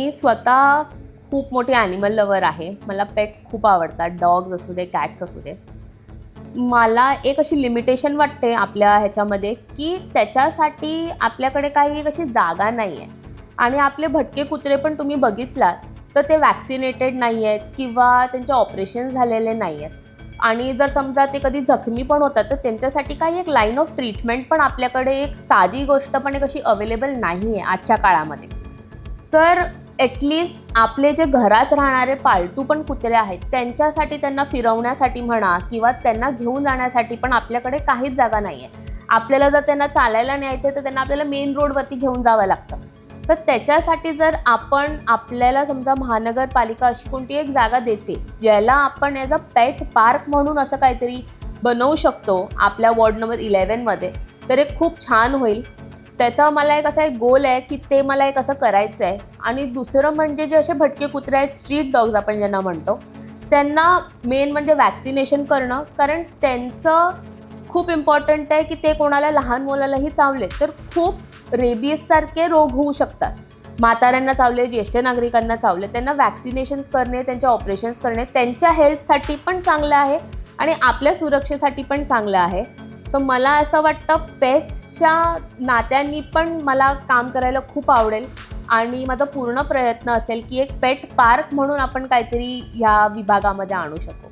मी स्वतः खूप मोठी ॲनिमल लवर आहे. मला पेट्स खूप आवडतात. डॉग्स असू दे कॅट्स असू दे. मला एक अशी लिमिटेशन वाटते आपल्या ह्याच्यामध्ये की त्याच्यासाठी आपल्याकडे काही एक अशी जागा नाही आहे आणि आपले भटके कुत्रे पण तुम्ही बघितलात तर ते वॅक्सिनेटेड नाही आहेत किंवा त्यांचे ऑपरेशन झालेले नाही आहेत आणि जर समजा ते कधी जखमी पण होतात तर त्यांच्यासाठी काही एक लाईन ऑफ ट्रीटमेंट पण आपल्याकडे एक साधी गोष्ट पण एक अशी अवेलेबल नाही आहे आजच्या काळामध्ये. तर ॲटलिस्ट आपले जे घरात राहणारे पाळतू पण कुत्रे आहेत त्यांच्यासाठी त्यांना फिरवण्यासाठी म्हणा किंवा त्यांना घेऊन जाण्यासाठी पण आपल्याकडे काहीच जागा नाही आहे आपल्याला जर त्यांना चालायला न्यायचं आहे तर त्यांना आपल्याला मेन रोडवरती घेऊन जावं लागतं. तर त्याच्यासाठी जर आपण आपल्याला समजा महानगरपालिका अशी कोणती एक जागा देते ज्याला आपण ॲज अ पेट पार्क म्हणून असं काहीतरी बनवू शकतो आपल्या वॉर्ड नंबर इलेवनमध्ये तर एक खूप छान होईल. त्याचा मला एक असा एक गोल आहे की ते मला एक असं करायचं आहे. आणि दुसरं म्हणजे जे असे भटके कुत्रे आहेत स्ट्रीट डॉग्स आपण ज्यांना म्हणतो त्यांना मेन म्हणजे वॅक्सिनेशन करणं. कारण त्यांचं खूप इम्पॉर्टंट आहे की ते कोणाला लहान मुलालाही चावले तर खूप रेबियससारखे रोग होऊ शकतात. म्हाताऱ्यांना चावले ज्येष्ठ नागरिकांना चावले त्यांना वॅक्सिनेशन्स करणे त्यांचे ऑपरेशन्स करणे त्यांच्या हेल्थसाठी पण चांगलं आहे आणि आपल्या सुरक्षेसाठी पण चांगलं आहे. तर मला असं वाटतं पेट्सच्या नात्यांनी पण मला काम करायला खूप आवडेल. आणि माझा पूर्ण प्रयत्न असेल की एक पेट पार्क म्हणून आपण काहीतरी ह्या विभागामध्ये आणू शकू.